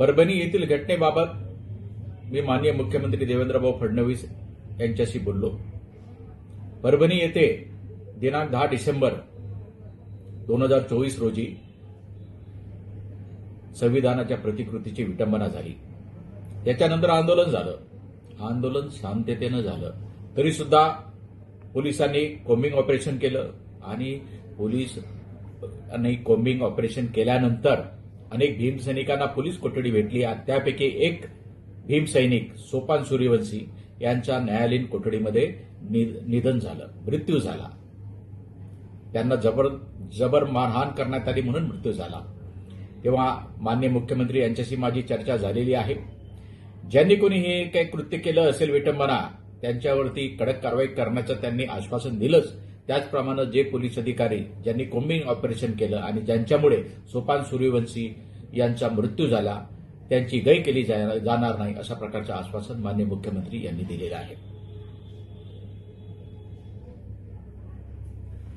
परभणी येथील घटनेबाबत मी माननीय मुख्यमंत्री देवेंद्रभाऊ फडणवीस यांच्याशी बोललो. परभणी येथे दिनांक दहा डिसेंबर दोन हजार चोवीस रोजी संविधानाच्या प्रतिकृतीची विटंबना झाली. त्याच्यानंतर आंदोलन झालं. आंदोलन शांततेनं झालं. तरी सुद्धा पोलिसांनी कोम्बिंग ऑपरेशन केलं आणि पोलीस आणि कोम्बिंग ऑपरेशन केल्यानंतर अनेक भीमसैनिकांना पोलीस कोठडी भेटली. आणि त्यापैकी एक भीमसैनिक सोपान सूर्यवंशी यांच्या न्यायालयीन कोठडीमध्ये नि- निधन झालं. मृत्यू झाला. त्यांना जबर जबर मारहाण करण्यात आली म्हणून मृत्यू झाला. तेव्हा मान्य मुख्यमंत्री यांच्याशी माझी चर्चा झालेली आहे. ज्यांनी कोणी हे काही कृत्य केलं असेल विटंबना त्यांच्यावरती कडक कारवाई करण्याचं त्यांनी आश्वासन दिलंच. त्याचप्रमाणे जे पोलीस अधिकारी ज्यांनी कोम्बिंग ऑपरेशन केलं आणि ज्यांच्यामुळे सोपान सूर्यवंशी यांचा मृत्यू झाला त्यांची गय केली जा- जाणार नाही अशा प्रकारचं आश्वासन मान्य मुख्यमंत्री यांनी दिलेलं आहे.